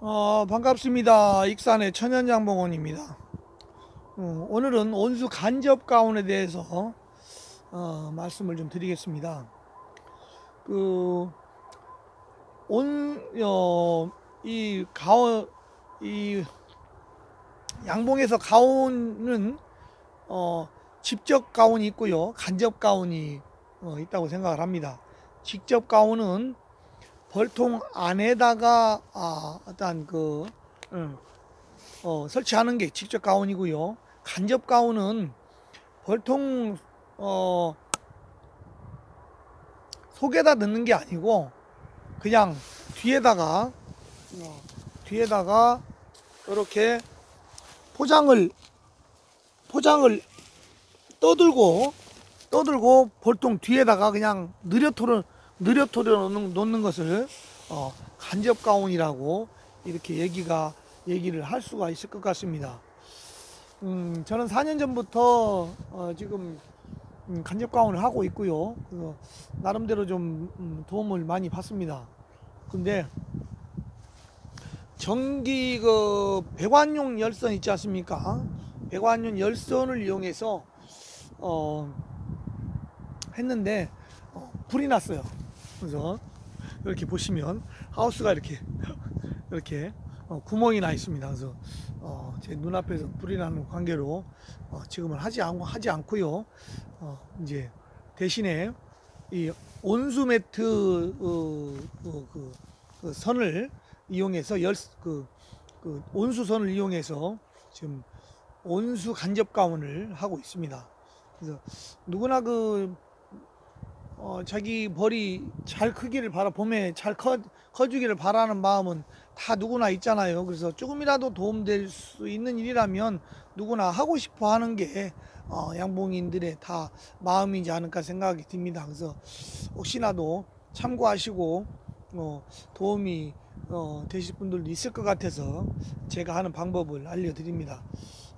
어, 반갑습니다. 익산의 천연장봉원입니다. 어, 오늘은 온수 간접 가온에 대해서 어, 말씀을 좀 드리겠습니다. 그, 온, 어, 이 가온, 이 양봉에서 가온은 어, 직접 가온이 있고요. 간접 가온이 어, 있다고 생각을 합니다. 직접 가온은 벌통 안에다가 아, 어떤 그 음, 어, 설치하는 게 직접 가온이고요. 간접 가온은 벌통 어, 속에다 넣는 게 아니고 그냥 뒤에다가 어, 뒤에다가 이렇게 포장을 포장을 떠들고 떠들고 볼통 뒤에다가 그냥 느려토려 느려토려 놓는, 놓는 것을 어, 간접 가온이라고 이렇게 얘기가 얘기를 할 수가 있을 것 같습니다. 음, 저는 4년 전부터 어, 지금 음, 간접 가온을 하고 있고요. 그래서 나름대로 좀 음, 도움을 많이 받습니다. 근데 전기 그 배관용 열선 있지 않습니까? 배관용 열선을 이용해서 어, 했는데 어, 불이 났어요. 그래서 이렇게 보시면 하우스가 이렇게 이렇게 어, 구멍이 나 있습니다. 그래서 어, 제 눈앞에서 불이 나는 관계로 어, 지금은 하지 않고 하지 않고요. 어, 이제 대신에 이 온수 매트 어, 그, 그, 그 선을 이용해서 열 그 그 온수선을 이용해서 지금 온수 간접 가온을 하고 있습니다. 그래서 누구나 그 어, 자기 벌이 잘 크기를 바라 봄에 잘 커, 커주기를 바라는 마음은 다 누구나 있잖아요. 그래서 조금이라도 도움될 수 있는 일이라면 누구나 하고 싶어 하는 게 어, 양봉인들의 다 마음이지 않을까 생각이 듭니다. 그래서 혹시나도 참고하시고 어, 도움이 어, 되실 분들도 있을 것 같아서 제가 하는 방법을 알려드립니다.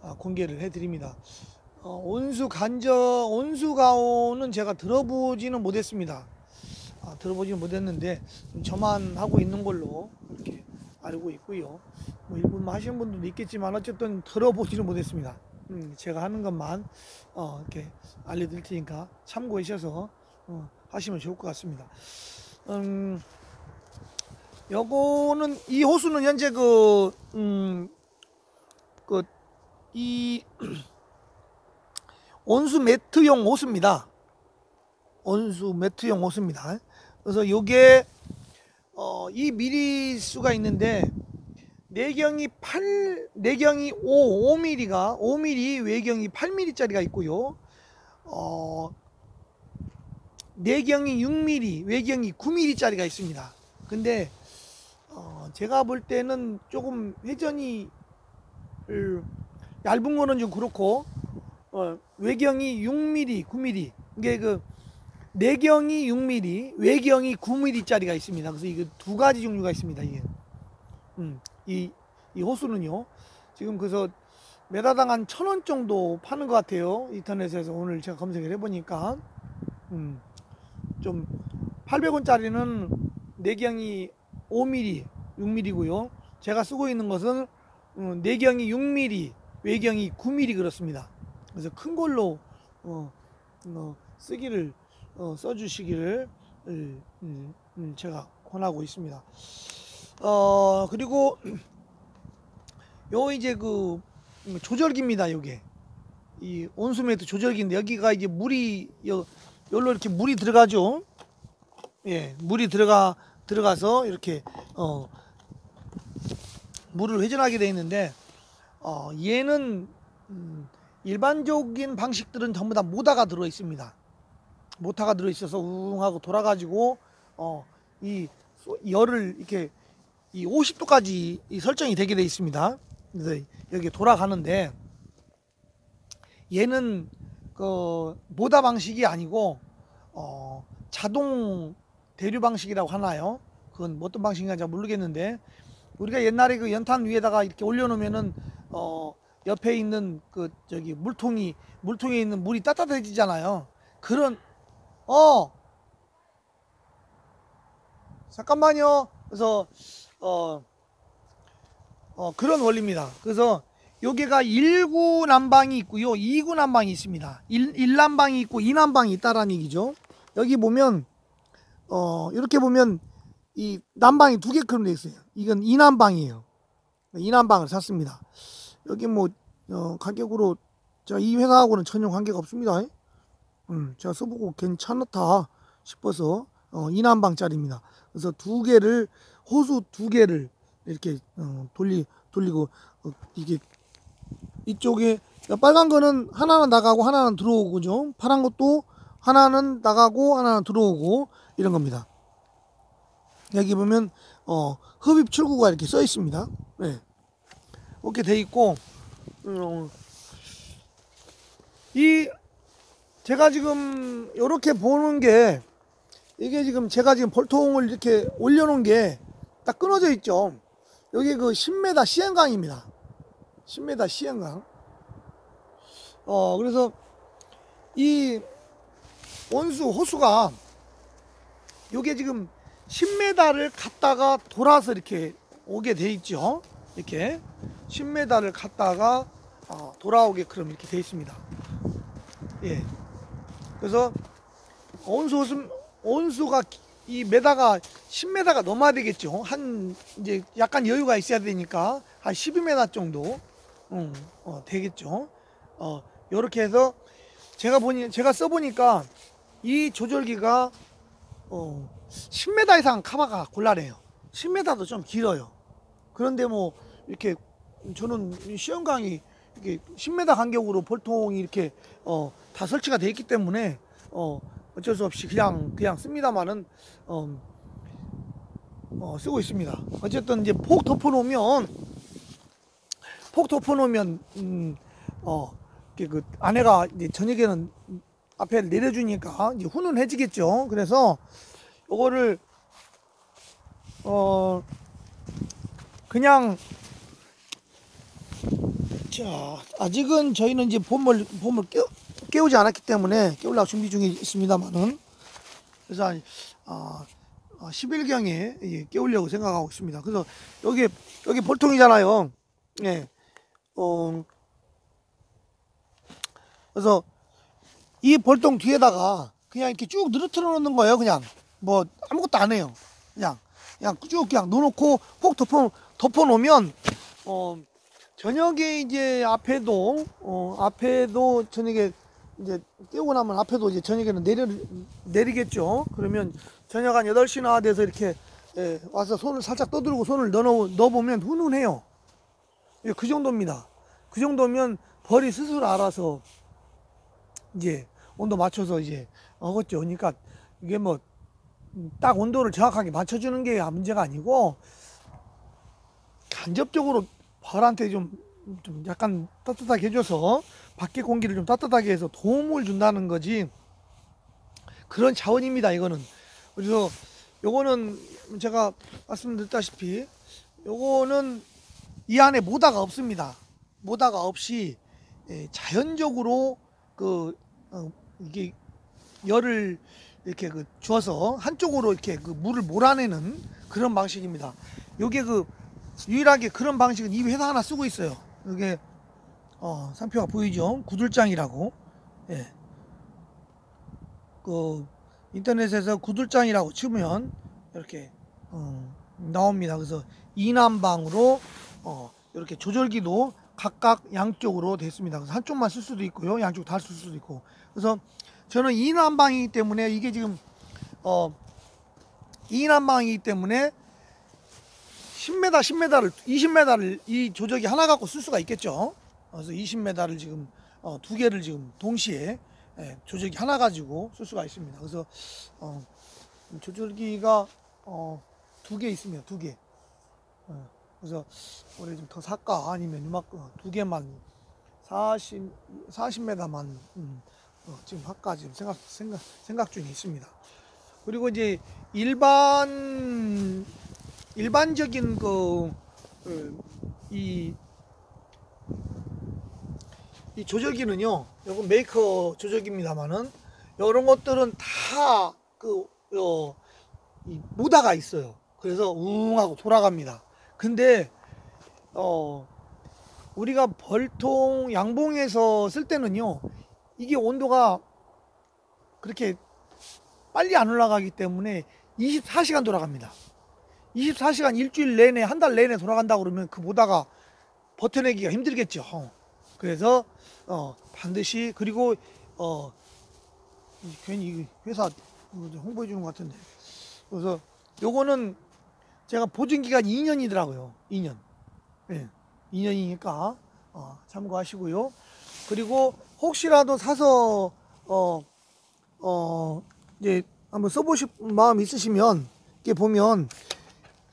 아, 공개를 해드립니다. 어, 온수 간접 온수 가온은 제가 들어보지는 못했습니다. 아, 들어보지는 못했는데 저만 하고 있는 걸로 이렇게 알고 있고요. 뭐 일본 하시는 분들도 있겠지만 어쨌든 들어보지는 못했습니다. 음, 제가 하는 것만 어, 이렇게 알려드릴 테니까 참고하셔서 어, 하시면 좋을 것 같습니다. 음, 요거는 이 호수는 현재 그 음, 그 이 온수 매트용 호수입니다. 온수 매트용 호수입니다. 그래서 요게 어, 이 미리수가 있는데 내경이 8 내경이 5 5mm가 5mm 외경이 8mm짜리가 있고요. 어, 내경이 6mm 외경이 9mm짜리가 있습니다. 근데 어, 제가 볼 때는 조금 회전이 을, 얇은 거는 좀 그렇고 어, 외경이 6mm, 9mm. 이게 그 내경이 6mm, 외경이 9mm짜리가 있습니다. 그래서 이게 두 가지 종류가 있습니다. 이게 음, 이, 이 호수는요. 지금 그래서 메다당 한 천 원 정도 파는 것 같아요. 인터넷에서 오늘 제가 검색을 해보니까 음, 좀 800원짜리는 내경이 5mm, 6mm고요. 제가 쓰고 있는 것은 음, 내경이 6mm, 외경이 9mm 그렇습니다. 그래서 큰 걸로 어, 어, 쓰기를 어, 써주시기를 음, 음, 음, 제가 권하고 있습니다. 어 그리고 요 이제 그 조절기입니다. 요게 이 온수 매트 조절기인데 여기가 이제 물이 요 요로 이렇게 물이 들어가죠. 예, 물이 들어가 들어가서 이렇게 어 물을 회전하게 돼 있는데 어 얘는 음, 일반적인 방식들은 전부 다 모터가 들어 있습니다. 모터가 들어 있어서 웅 하고 돌아가지고 어 이 열을 이렇게 이 50도까지 이 설정이 되게 돼 있습니다. 그래서 여기 돌아가는데 얘는 그 모터 방식이 아니고 어 자동 대류 방식이라고 하나요? 그건 뭐 어떤 방식인지 잘 모르겠는데 우리가 옛날에 그 연탄 위에다가 이렇게 올려놓으면은 어 옆에 있는 그 저기 물통이 물통에 있는 물이 따뜻해지잖아요. 그런 어 잠깐만요. 그래서 어 어, 그런 원리입니다. 그래서 여기가 1구 난방이 있고요. 2구 난방이 있습니다. 1, 1난방이 있고 2난방이 있다라는 얘기죠. 여기 보면 어, 이렇게 보면 이 난방이 두 개처럼 되어 있어요. 이건 2난방이에요. 2난방을 샀습니다. 여기 뭐 어, 가격으로 제가 이 회사하고는 전혀 관계가 없습니다. 음, 제가 써보고 괜찮다 싶어서 어, 2난방짜리입니다. 그래서 두 개를 호수 두 개를 이렇게 어, 돌리 돌리고 어, 이게 이쪽에 빨간 거는 하나는 나가고 하나는 들어오고죠. 파란 것도 하나는 나가고 하나는 들어오고 이런 겁니다. 여기 보면 어, 흡입 출구가 이렇게 써 있습니다. 네. 이렇게 돼 있고 음, 이 제가 지금 이렇게 보는 게 이게 지금 제가 지금 볼통을 이렇게 올려놓은 게 딱 끊어져 있죠. 여기 그 10m 시행강입니다. 10m 시행강. 어 그래서 이 원수 호수가 요게 지금 10m를 갔다가 돌아서 이렇게 오게 돼 있죠. 이렇게 10m를 갔다가 어, 돌아오게 그럼 이렇게 돼 있습니다. 예. 그래서 온수 온수가 이 메다가 10m가 넘어야 되겠죠. 한 이제 약간 여유가 있어야 되니까 한 12m 정도 음, 어, 되겠죠. 어, 요렇게 해서 제가 보니 제가 써 보니까 이 조절기가 어, 10m 이상 카바가 곤란해요. 10m도 좀 길어요. 그런데 뭐 이렇게 저는 시험 강이 이렇게 10m 간격으로 볼통이 이렇게 어, 다 설치가 돼 있기 때문에 어, 어쩔 수 없이 그냥 그냥 씁니다만은 어, 어, 쓰고 있습니다. 어쨌든 이제 폭 덮어 놓으면 폭 덮어 놓으면 음, 어, 그 아내가 이제 저녁에는 앞에 내려주니까 이제 훈훈해지겠죠. 그래서 요거를 어 그냥 자 아직은 저희는 이제 봄을 봄을 깨, 깨우 지 않았기 때문에 깨우려고 준비 중에 있습니다만은 그래서 한 아, 10일경에 깨우려고 생각하고 있습니다. 그래서 여기 여기 볼통이잖아요. 예. 어 그래서 이 볼통 뒤에다가 그냥 이렇게 쭉 늘어뜨려 놓는 거예요. 그냥 뭐 아무것도 안 해요. 그냥 그냥 쭉 그냥 넣어놓고 폭 덮어 덮어 놓으면 어 저녁에 이제 앞에도 어 앞에도 저녁에 이제 깨우고 나면 앞에도 이제 저녁에는 내려 내리겠죠. 그러면 저녁 한 8시나 돼서 이렇게 예, 와서 손을 살짝 떠들고 손을 넣어 넣어 보면 훈훈해요. 예, 그 정도입니다. 그 정도면 벌이 스스로 알아서 이제 온도 맞춰서 이제 어겠죠. 그러니까 이게 뭐 딱 온도를 정확하게 맞춰주는 게 문제가 아니고 간접적으로 벌한테 좀, 좀 약간 따뜻하게 해줘서 밖에 공기를 좀 따뜻하게 해서 도움을 준다는 거지 그런 자원입니다. 이거는 그래서 요거는 제가 말씀드렸다시피 요거는 이 안에 모다가 없습니다. 모다가 없이 예, 자연적으로 그 어, 이게 열을 이렇게 그 주어서 한쪽으로 이렇게 그 물을 몰아내는 그런 방식입니다. 요게 그 유일하게 그런 방식은 이 회사 하나 쓰고 있어요. 이게 어, 상표가 보이죠? 구들장이라고. 예. 그 인터넷에서 구들장이라고 치면 이렇게 어, 나옵니다. 그래서 이난방으로 어, 이렇게 조절기도 각각 양쪽으로 됐습니다. 그래서 한쪽만 쓸 수도 있고요. 양쪽 다 쓸 수도 있고. 그래서 저는 이난방이기 때문에 이게 지금 어 이난방이기 때문에 10m, 10m를 20m를 이 조절기 하나 갖고 쓸 수가 있겠죠. 그래서 20m를 지금 어, 두 개를 지금 동시에 예, 조절기 하나 가지고 쓸 수가 있습니다. 그래서 어, 조절기가 어, 두 개 있습니다. 두 개. 어, 그래서 올해 좀 더 살까 아니면 이만큼 어, 두 개만 40 40m만 음, 어, 지금 할까 지금 생각 생각 생각 중에 있습니다. 그리고 이제 일반 일반적인 그이 이 조절기는요, 요건 메이커 조절기입니다만은 이런 것들은 다그 어, 이 모다가 있어요. 그래서 웅 하고 돌아갑니다. 근데 어 우리가 벌통 양봉에서 쓸 때는요 이게 온도가 그렇게 빨리 안 올라가기 때문에 24시간 돌아갑니다. 24시간 일주일 내내 한 달 내내 돌아간다 그러면 그 보다가 버텨내기가 힘들겠죠. 그래서 어 반드시 그리고 어 이- 괜히 이 회사 좀 홍보해 주는 것 같은데 그래서 요거는 제가 보증 기간 2년이더라고요. 2년. 예. 2년이니까 어, 참고하시고요. 그리고 혹시라도 사서 어, 어, 이제 한번 써보실 마음 있으시면 이렇게 보면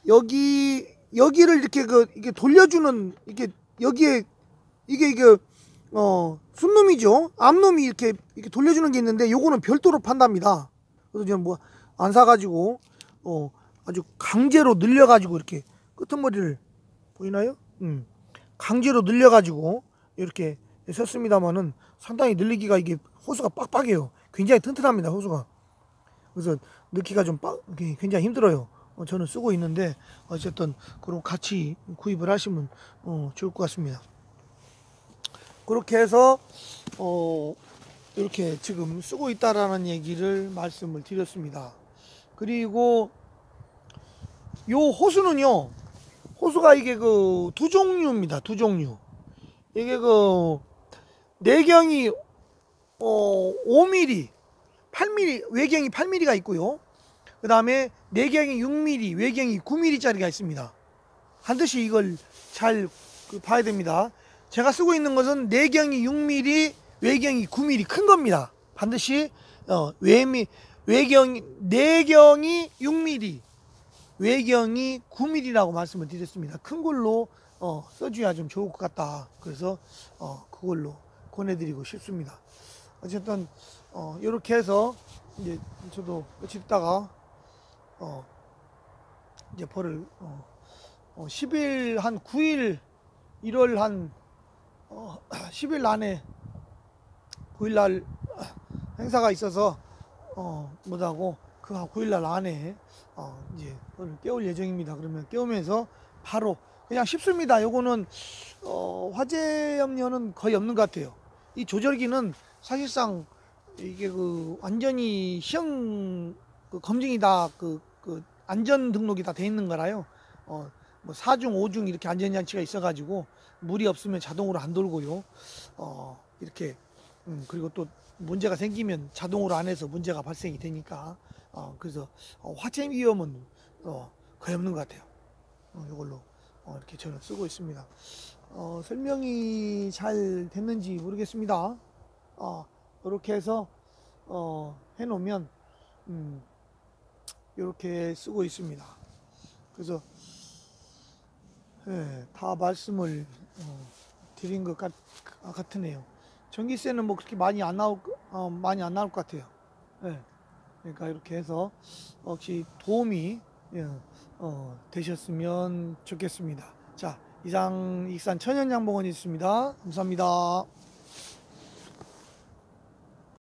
여기 여기를 이렇게 그 이게 돌려주는 이게 여기에 이게 이게 어 순놈이죠 앞놈이 이렇게 이렇게 돌려주는 게 있는데 요거는 별도로 판답니다. 그래서 저는 뭐 안 사가지고 어 아주 강제로 늘려가지고 이렇게 끄트머리를 보이나요? 음 강제로 늘려가지고 이렇게 썼습니다만은 상당히 늘리기가 이게 호수가 빡빡해요. 굉장히 튼튼합니다 호수가. 그래서 넣기가 좀 빡, 굉장히 힘들어요. 어, 저는 쓰고 있는데 어쨌든 그럼 같이 구입을 하시면 어, 좋을 것 같습니다. 그렇게 해서 어, 이렇게 지금 쓰고 있다라는 얘기를 말씀을 드렸습니다. 그리고 요 호수는요, 호수가 이게 그 두 종류입니다. 두 종류. 이게 그 내경이 어 5mm, 8mm 외경이 8mm가 있고요. 그 다음에 내경이 6mm, 외경이 9mm짜리가 있습니다. 반드시 이걸 잘그 봐야 됩니다. 제가 쓰고 있는 것은 내경이 6mm, 외경이 9mm 큰 겁니다. 반드시 어, 외미 외경 내경이 6mm, 외경이 9mm라고 말씀을 드렸습니다. 큰 걸로 어, 써줘야 좀 좋을 것 같다. 그래서 어, 그걸로 권해드리고 싶습니다. 어쨌든 어, 이렇게 해서 이제 저도 며칠 있다가 어, 이제 벌을 어, 어, 10일 한 9일 1월 한 어, 10일 안에 9일 날 행사가 있어서 어, 못하고 그 9일 날 안에 어, 이제 오늘 깨울 예정입니다. 그러면 깨우면서 바로 그냥 쉽습니다. 요거는 어, 화재 염려는 거의 없는 것 같아요. 이 조절기는 사실상 이게 그 완전히 시험 그 검증이 다그 그 안전 등록이 다 돼 있는 거라요. 어, 뭐 4중, 5중 이렇게 안전장치가 있어가지고 물이 없으면 자동으로 안 돌고요. 어, 이렇게 음, 그리고 또 문제가 생기면 자동으로 안 해서 문제가 발생이 되니까 어, 그래서 어, 화재 위험은 어, 거의 없는 것 같아요. 어, 이걸로 어, 이렇게 저는 쓰고 있습니다. 어, 설명이 잘 됐는지 모르겠습니다. 어, 이렇게 해서 어, 해놓으면 음, 이렇게 쓰고 있습니다. 그래서 예, 다 말씀을 어, 드린 것 같, 같으네요. 전기세는 뭐 그렇게 많이 안 나올 거- 어, 많이 안 나올 것 같아요. 예. 그러니까 이렇게 해서 혹시 도움이 예, 어, 되셨으면 좋겠습니다. 자, 이상 익산 천연양봉원이었습니다. 감사합니다.